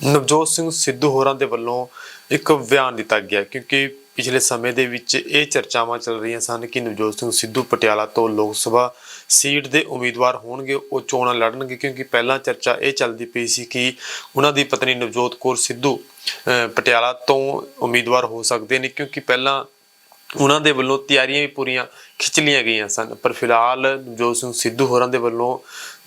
ਨਵਜੋਤ ਸਿੰਘ ਸਿੱਧੂ ਹੋਰਾਂ ਦੇ ਵੱਲੋਂ ਇੱਕ ਬਿਆਨ ਦਿੱਤਾ ਗਿਆ ਕਿਉਂਕਿ ਪਿਛਲੇ ਸਮੇਂ ਦੇ ਵਿੱਚ ਇਹ ਚਰਚਾਵਾਂ ਚੱਲ ਰਹੀਆਂ ਸਨ ਕਿ ਨਵਜੋਤ ਸਿੰਘ ਸਿੱਧੂ ਪਟਿਆਲਾ ਤੋਂ ਲੋਕ ਸਭਾ ਸੀਟ ਦੇ ਉਮੀਦਵਾਰ ਹੋਣਗੇ, ਉਹ ਚੋਣਾਂ ਲੜਨਗੇ, ਕਿਉਂਕਿ ਪਹਿਲਾਂ ਚਰਚਾ ਇਹ ਚੱਲਦੀ ਪਈ ਸੀ ਕਿ ਉਹਨਾਂ ਦੀ ਪਤਨੀ ਨਵਜੋਤ ਕੌਰ ਸਿੱਧੂ ਪਟਿਆਲਾ ਤੋਂ ਉਮੀਦਵਾਰ ਹੋ ਸਕਦੇ ਨੇ, ਕਿਉਂਕਿ ਪਹਿਲਾਂ ਉਹਨਾਂ ਦੇ ਵੱਲੋਂ ਤਿਆਰੀਆਂ ਵੀ ਪੂਰੀਆਂ ਖਿੱਚ ਲਈਆਂ ਗਈਆਂ ਸਨ। ਪਰ ਫਿਲਹਾਲ ਨਵਜੋਤ ਸਿੰਘ ਸਿੱਧੂ ਹੋਰਾਂ ਦੇ ਵੱਲੋਂ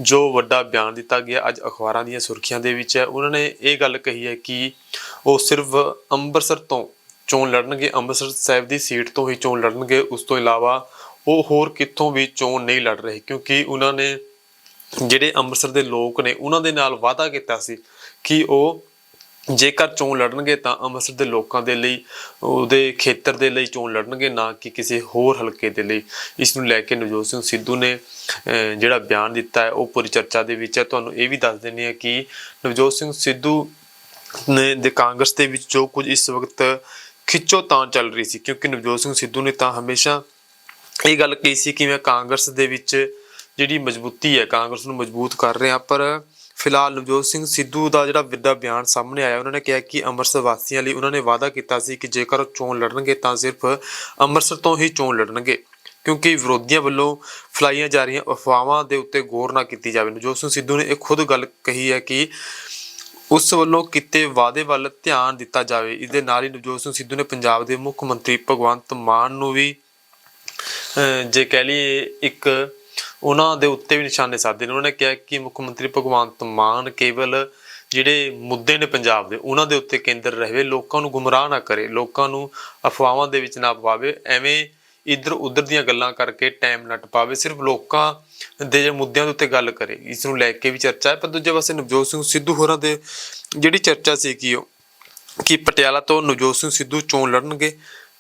ਜੋ ਵੱਡਾ ਬਿਆਨ ਦਿੱਤਾ ਗਿਆ, ਅੱਜ ਅਖਬਾਰਾਂ ਦੀਆਂ ਸੁਰਖੀਆਂ ਦੇ ਵਿੱਚ ਹੈ। ਉਹਨਾਂ ਨੇ ਇਹ ਗੱਲ ਕਹੀ ਹੈ ਕਿ ਉਹ ਸਿਰਫ ਅੰਮ੍ਰਿਤਸਰ ਤੋਂ ਚੋਣ ਲੜਨਗੇ, ਅੰਮ੍ਰਿਤਸਰ ਸਾਹਿਬ ਦੀ ਸੀਟ ਤੋਂ ਹੀ ਚੋਣ ਲੜਨਗੇ। ਉਸ ਤੋਂ ਇਲਾਵਾ ਉਹ ਹੋਰ ਕਿੱਥੋਂ ਵੀ ਚੋਣ ਨਹੀਂ ਲੜ ਰਹੇ, ਕਿਉਂਕਿ ਉਹਨਾਂ ਨੇ ਜਿਹੜੇ ਅੰਮ੍ਰਿਤਸਰ ਦੇ ਲੋਕ ਨੇ, ਉਹਨਾਂ ਦੇ ਨਾਲ ਵਾਅਦਾ ਕੀਤਾ ਸੀ ਕਿ ਉਹ ਜੇਕਰ ਚੋਣ ਲੜਨਗੇ ਤਾਂ ਅੰਮ੍ਰਿਤਸਰ ਦੇ ਲੋਕਾਂ ਦੇ ਲਈ, ਉਹਦੇ ਖੇਤਰ ਦੇ ਲਈ ਚੋਣ ਲੜਨਗੇ, ਨਾ ਕਿ ਕਿਸੇ ਹੋਰ ਹਲਕੇ ਦੇ ਲਈ। ਇਸ ਨੂੰ ਲੈ ਕੇ ਨਵਜੋਤ ਸਿੰਘ ਸਿੱਧੂ ਨੇ ਜਿਹੜਾ ਬਿਆਨ ਦਿੱਤਾ ਹੈ, ਉਹ ਪੂਰੀ ਚਰਚਾ ਦੇ ਵਿੱਚ ਹੈ। ਤੁਹਾਨੂੰ ਇਹ ਵੀ ਦੱਸ ਦਿੰਦੇ ਹਾਂ ਕਿ ਨਵਜੋਤ ਸਿੰਘ ਸਿੱਧੂ ਨੇ ਦੇ ਕਾਂਗਰਸ ਦੇ ਵਿੱਚ ਜੋ ਕੁਝ ਇਸ ਵਕਤ ਖਿੱਚੋ ਤਾਂ ਚੱਲ ਰਹੀ ਸੀ, ਕਿਉਂਕਿ ਨਵਜੋਤ ਸਿੰਘ ਸਿੱਧੂ ਨੇ ਤਾਂ ਹਮੇਸ਼ਾ ਇਹ ਗੱਲ ਕਹੀ ਸੀ ਕਿ ਮੈਂ ਕਾਂਗਰਸ ਦੇ ਵਿੱਚ ਜਿਹੜੀ ਮਜ਼ਬੂਤੀ ਹੈ, ਕਾਂਗਰਸ ਨੂੰ ਮਜ਼ਬੂਤ ਕਰ ਰਿਹਾ, ਪਰ ਫਿਲਹਾਲ ਨਵਜੋਤ ਸਿੰਘ ਸਿੱਧੂ ਦਾ ਜਿਹੜਾ ਵੱਡਾ ਬਿਆਨ ਸਾਹਮਣੇ ਆਇਆ, ਉਹਨਾਂ ਨੇ ਕਿਹਾ ਕਿ ਅੰਮ੍ਰਿਤਸਰ ਵਾਸੀਆਂ ਲਈ ਉਹਨਾਂ ਨੇ ਵਾਅਦਾ ਕੀਤਾ ਸੀ ਕਿ ਜੇਕਰ ਉਹ ਚੋਣ ਲੜਨਗੇ ਤਾਂ ਸਿਰਫ ਅੰਮ੍ਰਿਤਸਰ ਤੋਂ ਹੀ ਚੋਣ ਲੜਨਗੇ, ਕਿਉਂਕਿ ਵਿਰੋਧੀਆਂ ਵੱਲੋਂ ਫਲਾਈਆਂ ਜਾ ਰਹੀਆਂ ਅਫਵਾਹਾਂ ਦੇ ਉੱਤੇ ਗੌਰ ਨਾ ਕੀਤੀ ਜਾਵੇ। ਨਵਜੋਤ ਸਿੰਘ ਸਿੱਧੂ ਨੇ ਇਹ ਖੁਦ ਗੱਲ ਕਹੀ ਹੈ ਕਿ ਉਸ ਵੱਲੋਂ ਕੀਤੇ ਵਾਅਦੇ ਵੱਲ ਧਿਆਨ ਦਿੱਤਾ ਜਾਵੇ। ਇਸ ਦੇ ਨਾਲ ਹੀ ਨਵਜੋਤ ਸਿੰਘ ਸਿੱਧੂ ਨੇ ਪੰਜਾਬ ਦੇ ਮੁੱਖ ਮੰਤਰੀ ਭਗਵੰਤ ਮਾਨ ਨੂੰ ਵੀ ਜੇ ਕਹਿ ਲਈਏ ਇੱਕ ਉਹਨਾਂ ਦੇ ਉੱਤੇ ਵੀ ਨਿਸ਼ਾਨੇ ਸਾਧੇ ਨੇ। ਉਹਨਾਂ ਨੇ ਕਿਹਾ ਕਿ ਮੁੱਖ ਮੰਤਰੀ ਭਗਵੰਤ ਮਾਨ ਕੇਵਲ ਜਿਹੜੇ ਮੁੱਦੇ ਨੇ ਪੰਜਾਬ ਦੇ, ਉਹਨਾਂ ਦੇ ਉੱਤੇ ਕੇਂਦਰ ਰਹੇ, ਲੋਕਾਂ ਨੂੰ ਗੁੰਮਰਾਹ ਨਾ ਕਰੇ, ਲੋਕਾਂ ਨੂੰ ਅਫਵਾਹਾਂ ਦੇ ਵਿੱਚ ਨਾ ਪਵਾਵੇ, ਐਵੇਂ ਇੱਧਰ ਉੱਧਰ ਦੀਆਂ ਗੱਲਾਂ ਕਰਕੇ ਟਾਈਮ ਨਾ ਟਪਾਵੇ, ਸਿਰਫ ਲੋਕਾਂ ਦੇ ਮੁੱਦਿਆਂ ਦੇ ਉੱਤੇ ਗੱਲ ਕਰੇ। ਇਸ ਨੂੰ ਲੈ ਕੇ ਵੀ ਚਰਚਾ ਹੈ, ਪਰ ਦੂਜੇ ਪਾਸੇ ਨਵਜੋਤ ਸਿੰਘ ਸਿੱਧੂ ਹੋਰਾਂ ਦੇ ਜਿਹੜੀ ਚਰਚਾ ਸੀ ਕਿ ਉਹ, ਕਿ ਪਟਿਆਲਾ ਤੋਂ ਨਵਜੋਤ ਸਿੰਘ ਸਿੱਧੂ ਚੋਣ ਲੜਨਗੇ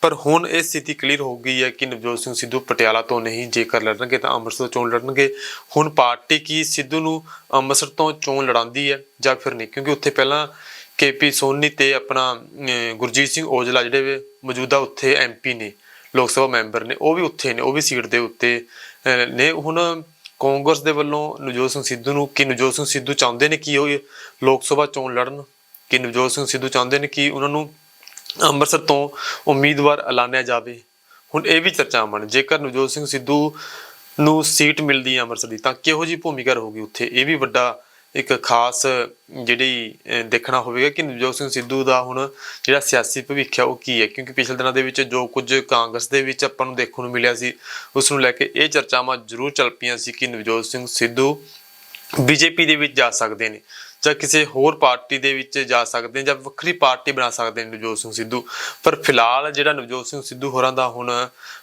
ਪਰ ਹੁਣ ਇਹ ਸਥਿਤੀ ਕਲੀਅਰ ਹੋ ਗਈ ਹੈ ਕਿ ਨਵਜੋਤ ਸਿੰਘ ਸਿੱਧੂ ਪਟਿਆਲਾ ਤੋਂ ਨਹੀਂ, ਜੇਕਰ ਲੜਨਗੇ ਤਾਂ ਅੰਮ੍ਰਿਤਸਰ ਤੋਂ ਚੋਣ ਲੜਨਗੇ। ਹੁਣ ਪਾਰਟੀ ਕੀ ਸਿੱਧੂ ਨੂੰ ਅੰਮ੍ਰਿਤਸਰ ਤੋਂ ਚੋਣ ਲੜਾਉਂਦੀ ਹੈ ਜਾਂ ਫਿਰ ਨਹੀਂ? ਕਿਉਂਕਿ ਉੱਥੇ ਪਹਿਲਾਂ ਕੇਪੀ ਸੋਨੀ ਤੇ ਆਪਣਾ ਗੁਰਜੀਤ ਸਿੰਘ ਔਜਲਾ ਜਿਹੜੇ ਮੌਜੂਦਾ ਉੱਥੇ ਐਮਪੀ ਨੇ, ਲੋਕ ਸਭਾ ਮੈਂਬਰ ਨੇ, ਉਹ ਵੀ ਉੱਥੇ ਨੇ, ਉਹ ਵੀ ਸੀਟ ਦੇ ਉੱਤੇ ਨੇ। ਹੁਣ ਕਾਂਗਰਸ ਦੇ ਵੱਲੋਂ ਨਵਜੋਤ ਸਿੰਘ ਸਿੱਧੂ ਨੂੰ ਕਿ ਨਵਜੋਤ ਸਿੰਘ ਸਿੱਧੂ ਚਾਹੁੰਦੇ ਨੇ ਕਿ ਉਹ ਲੋਕ ਸਭਾ ਚੋਣ ਲੜਨ? ਕਿ ਨਵਜੋਤ ਸਿੰਘ ਸਿੱਧੂ ਚਾਹੁੰਦੇ ਨੇ ਕਿ ਉਹਨਾਂ ਨੂੰ ਅੰਮ੍ਰਿਤਸਰ ਤੋਂ ਉਮੀਦਵਾਰ ਐਲਾਨਿਆ ਜਾਵੇ। ਹੁਣ ਇਹ ਵੀ ਚਰਚਾਵਾਂ ਨੇ ਜੇਕਰ ਨਵਜੋਤ ਸਿੰਘ ਸਿੱਧੂ ਨੂੰ ਸੀਟ ਮਿਲਦੀ ਹੈ ਅੰਮ੍ਰਿਤਸਰ ਦੀ, ਤਾਂ ਕਿਹੋ ਜੀ ਭੂਮਿਕਾ ਰਹੂਗੀ ਉੱਥੇ? ਇਹ ਵੀ ਵੱਡਾ ਇੱਕ ਖਾਸ ਜਿਹੜੀ ਦੇਖਣਾ ਹੋਵੇਗਾ ਕਿ ਨਵਜੋਤ ਸਿੰਘ ਸਿੱਧੂ ਦਾ ਹੁਣ ਜਿਹੜਾ ਸਿਆਸੀ ਭਵਿੱਖ ਹੈ ਉਹ ਕੀ ਹੈ? ਕਿਉਂਕਿ ਪਿਛਲੇ ਦਿਨਾਂ ਦੇ ਵਿੱਚ ਜੋ ਕੁਝ ਕਾਂਗਰਸ ਦੇ ਵਿੱਚ ਆਪਾਂ ਨੂੰ ਦੇਖਣ ਨੂੰ ਮਿਲਿਆ ਸੀ, ਉਸ ਨੂੰ ਲੈ ਕੇ ਇਹ ਚਰਚਾਵਾਂ ਜ਼ਰੂਰ ਚੱਲ ਪਈਆਂ ਸੀ ਕਿ ਨਵਜੋਤ ਸਿੰਘ ਸਿੱਧੂ ਬੀਜੇਪੀ ਦੇ ਵਿੱਚ ਜਾ ਸਕਦੇ ਨੇ। ਜਾਂ ਕਿਸੇ ਹੋਰ ਪਾਰਟੀ ਦੇ ਵਿੱਚ ਜਾ ਸਕਦੇ ਨੇ ਜਾਂ ਵੱਖਰੀ ਪਾਰਟੀ ਬਣਾ ਸਕਦੇ ਨੇ ਨਵਜੋਤ ਸਿੰਘ ਸਿੱਧੂ। ਪਰ ਫਿਲਹਾਲ ਜਿਹੜਾ ਨਵਜੋਤ ਸਿੰਘ ਸਿੱਧੂ ਹੋਰਾਂ ਦਾ ਹੁਣ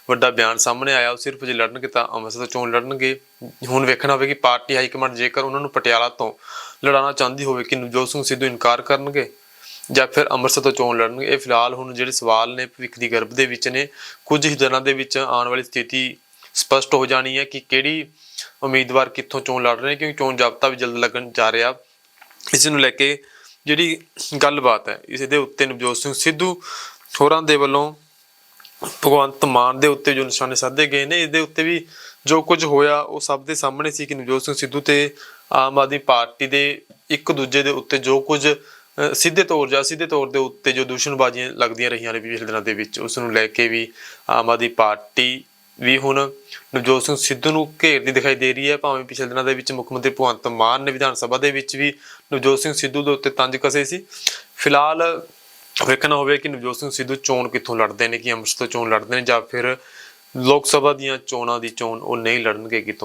ਵੱਡਾ ਬਿਆਨ ਸਾਹਮਣੇ ਆਇਆ, ਉਹ ਸਿਰਫ ਜੇ ਲੜਨਗੇ ਤਾਂ ਅੰਮ੍ਰਿਤਸਰ ਤੋਂ ਚੋਣ ਲੜਨਗੇ। ਹੁਣ ਵੇਖਣਾ ਹੋਵੇ ਕਿ ਪਾਰਟੀ ਹਾਈ ਕਮਾਂਡ ਜੇਕਰ ਉਹਨਾਂ ਨੂੰ ਪਟਿਆਲਾ ਤੋਂ ਲੜਾਉਣਾ ਚਾਹੁੰਦੀ ਹੋਵੇ ਕਿ ਨਵਜੋਤ ਸਿੰਘ ਸਿੱਧੂ ਇਨਕਾਰ ਕਰਨਗੇ ਜਾਂ ਫਿਰ ਅੰਮ੍ਰਿਤਸਰ ਤੋਂ ਚੋਣ ਲੜਨਗੇ, ਇਹ ਫਿਲਹਾਲ ਹੁਣ ਜਿਹੜੇ ਸਵਾਲ ਨੇ ਭਵਿੱਖ ਦੀ ਗਰਭ ਦੇ ਵਿੱਚ ਨੇ, ਕੁਝ ਹੀ ਦਿਨਾਂ ਦੇ ਵਿੱਚ ਆਉਣ ਵਾਲੀ ਸਥਿਤੀ ਸਪਸ਼ਟ ਹੋ ਜਾਣੀ ਹੈ ਕਿ ਕਿਹੜੀ ਉਮੀਦਵਾਰ ਕਿੱਥੋਂ ਚੋਣ ਲੜ ਰਹੇ ਨੇ, ਕਿਉਂਕਿ ਚੋਣ ਜਾਬਤਾ ਵੀ ਜਲਦ ਲੱਗਣ ਜਾ ਰਿਹਾ। ਇਸ ਨੂੰ ਲੈ ਕੇ ਜਿਹੜੀ ਗੱਲਬਾਤ ਹੈ, ਇਸ ਦੇ ਉੱਤੇ ਨਵਜੋਤ ਸਿੰਘ ਸਿੱਧੂ ਹੋਰਾਂ ਦੇ ਵੱਲੋਂ ਭਗਵੰਤ ਮਾਨ ਦੇ ਉੱਤੇ ਜੋ ਨਿਸ਼ਾਨੇ ਸਾਧੇ ਗਏ ਨੇ ਇਸ ਦੇ ਉੱਤੇ ਵੀ ਜੋ ਕੁਝ ਹੋਇਆ, ਉਹ ਸਭ ਦੇ ਸਾਹਮਣੇ ਸੀ ਕਿ ਨਵਜੋਤ ਸਿੰਘ ਸਿੱਧੂ ਤੇ ਆਮ ਆਦਮੀ ਪਾਰਟੀ ਦੇ ਇੱਕ ਦੂਜੇ ਦੇ ਉੱਤੇ ਜੋ ਕੁਝ ਸਿੱਧੇ ਤੌਰ ਜਾਂ ਸਿੱਧੇ ਤੌਰ ਦੇ ਉੱਤੇ ਜੋ ਦੂਸ਼ਣਬਾਜ਼ੀਆਂ ਲੱਗਦੀਆਂ ਰਹੀਆਂ ਨੇ ਪਿਛਲੇ ਦਿਨਾਂ ਦੇ ਵਿੱਚ, ਉਸ ਨੂੰ ਲੈ ਕੇ ਵੀ ਆਮ ਆਦਮੀ ਪਾਰਟੀ ਵੀ ਹੁਣ ਨਵਜੋਤ ਸਿੰਘ ਸਿੱਧੂ ਨੂੰ ਘੇਰਦੀ ਦਿਖਾਈ ਦੇ ਰਹੀ ਹੈ, ਭਾਵੇਂ ਪਿਛਲੇ ਦਿਨਾਂ ਦੇ ਵਿੱਚ ਮੁੱਖ ਮੰਤਰੀ ਭਗਵੰਤ ਮਾਨ ਨੇ ਵਿਧਾਨ ਸਭਾ ਦੇ ਵਿੱਚ ਵੀ ਨਵਜੋਤ ਸਿੰਘ ਸਿੱਧੂ ਦੇ ਉੱਤੇ ਤੰਜ ਕਸੇ ਸੀ। ਫਿਲਹਾਲ ਵੇਖਣਾ ਹੋਵੇ ਕਿ ਨਵਜੋਤ ਸਿੰਘ ਸਿੱਧੂ ਚੋਣ ਕਿੱਥੋਂ ਲੜਦੇ ਨੇ, ਕਿ ਅੰਮ੍ਰਿਤਸਰ ਤੋਂ ਚੋਣ ਲੜਦੇ ਨੇ ਜਾਂ ਫਿਰ ਲੋਕ ਸਭਾ ਦੀਆਂ ਚੋਣਾਂ ਦੀ ਚੋਣ ਉਹ ਨਹੀਂ ਲੜਨਗੇ ਕਿਤੋਂ।